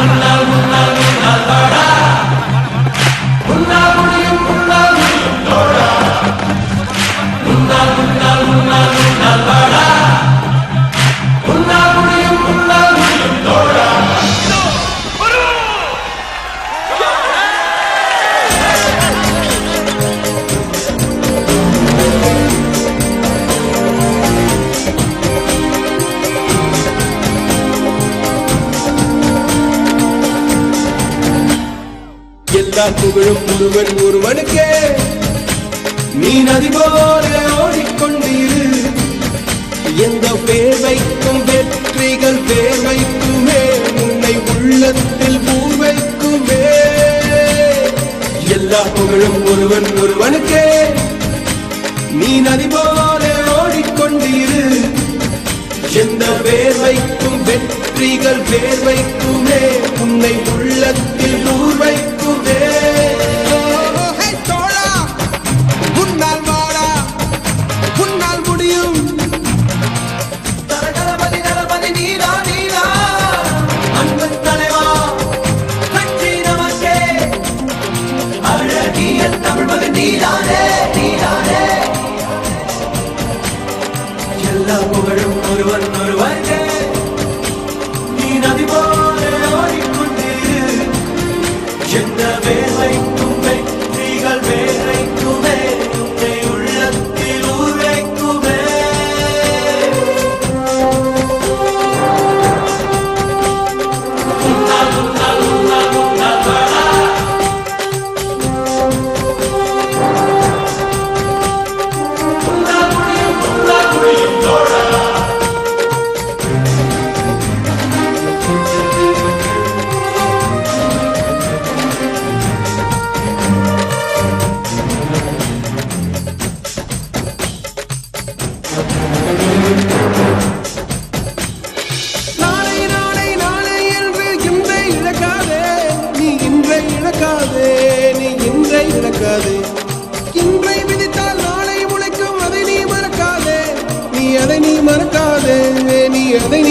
One love. இருந்தால் புகழும் முழுவன் ஒருவனுக்கே. நீ நதி போல ஓடிக்கொண்டீரு எந்த வேர்வைக்கும் வெற்றிகள் வேர்வைக்குமே உன்னை உள்ளத்தில் பூர்வைக்குமே. எல்லா புகழும் ஒருவன் ஒருவனுக்கே. நீ நதி போல எந்த வேர்வைக்கும் வெற்றிகள் வேர்வைக்குமே. உன்னை உள்ளத்தில் நூல் வைக்குமே Yeah. They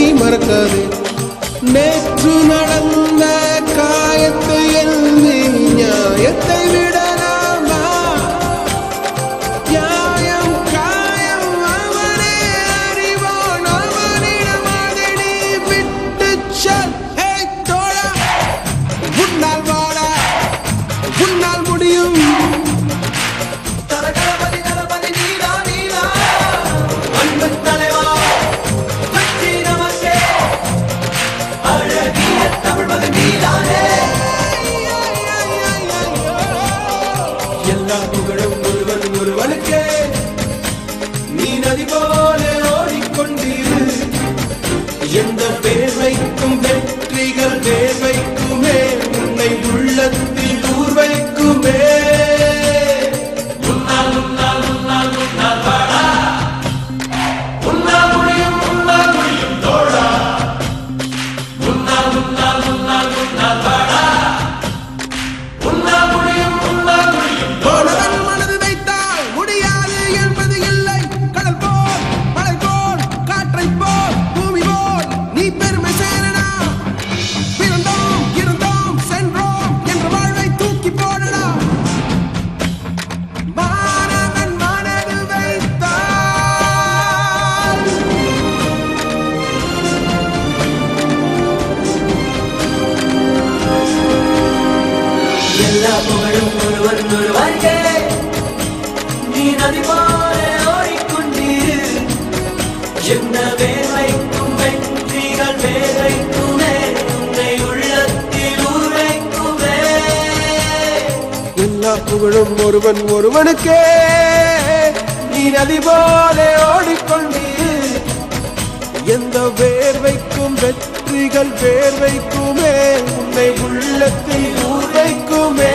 எல்லா புகழும் புகழும் ஒருவர் ஒருவர்கே நீ நதி போல ஓடிக்கொண்டீர். என்ன வேலைக்கும் வெற்றிகள் வேலைக்குமே உன்னை உள்ளத்தில் ஒருவன் ஒருவனுக்கே. நீ நதி போல ஓடிக்கொண்டீர். எந்த வேர்வைக்கும் வெற்றிகள் வேர்வைக்குமே. உன்னை உள்ளத்தில் வைக்குமே